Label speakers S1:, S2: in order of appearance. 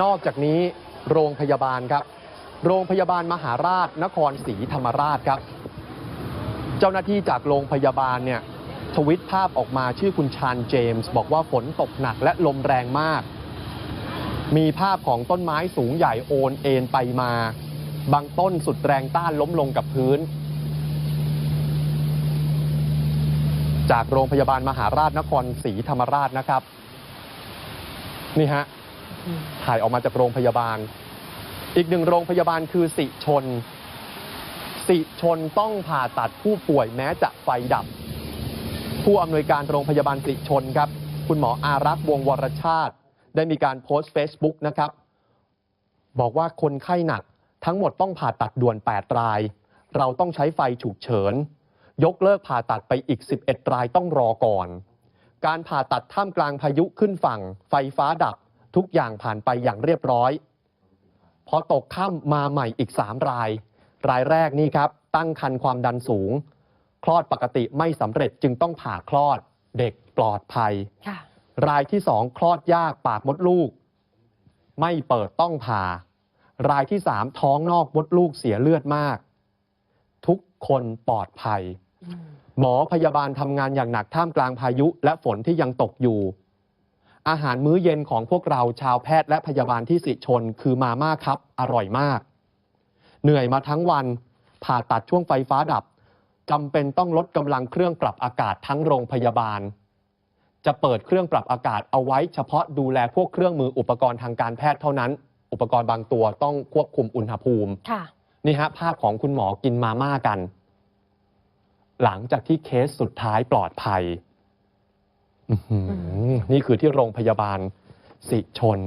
S1: นอกจากนี้โรงพยาบาลครับ โรงพยาบาลมหาราชนครศรีธรรมราชครับ เจ้าหน้าที่จากโรงพยาบาลเนี่ยทวิตภาพออกมาชื่อคุณชานเจมส์ บอกว่าฝนตกหนักและลมแรงมาก มีภาพของต้นไม้สูงใหญ่โอนเอ็นไปมา บางต้นสุดแรงต้านล้มลงกับพื้น จากโรงพยาบาลมหาราชนครศรีธรรมราชนะครับ นี่ฮะ ถ่ายออกมาจากโรงพยาบาล อีกหนึ่งโรงพยาบาลคือสิชน สิชนต้องผ่าตัดผู้ป่วยแม้จะไฟดับ ผู้อำนวยการโรงพยาบาลสิชนครับ คุณหมออารักษ์วงวรชาติ ได้มีการโพสต์ Facebook นะครับ บอกว่าคนไข้หนักทั้งหมดต้องผ่าตัดด่วน 8 ราย เราต้องใช้ไฟฉุกเฉิน ยกเลิกผ่าตัดไปอีก 11 รายต้องรอก่อน การผ่าตัดท่ามกลางพายุขึ้นฝั่ง ไฟฟ้าดับ ทุกอย่างผ่านไปอย่างเรียบร้อย พอตกค่ำมาใหม่อีก 3 ราย รายแรกนี่ครับ ตั้งคันความดันสูง คลอดปกติไม่สำเร็จจึงต้องผ่าคลอด เด็กปลอดภัย
S2: ค่ะ
S1: รายที่สองคลอดยากปากมดลูก ไม่เปิดต้องผ่า รายที่สามท้องนอกมดลูกเสียเลือดมาก ทุกคนปลอดภัย หมอพยาบาลทำงานอย่างหนักท่ามกลางพายุ และฝนที่ยังตกอยู่ อาหารมื้อเย็นของพวกเราชาวแพทย์และพยาบาลที่สิชนคือมาม่าครับ อร่อยมาก เหนื่อยมาทั้งวัน ผ่าตัดช่วงไฟฟ้าดับจำเป็นต้องลดกำลังเครื่องปรับอากาศทั้งโรงพยาบาล จะเปิดเครื่องปรับอากาศเอาไว้เฉพาะดูแลพวกเครื่องมืออุปกรณ์ทางการแพทย์เท่านั้น อุปกรณ์บางตัวต้องควบคุมอุณหภูมิ
S2: ค่ะ
S1: นี่ฮะภาพของคุณหมอกินมาม่ากัน หลังจากที่เคสสุดท้ายปลอดภัยอื้อหือ นี่คือที่โรงพยาบาลสิชน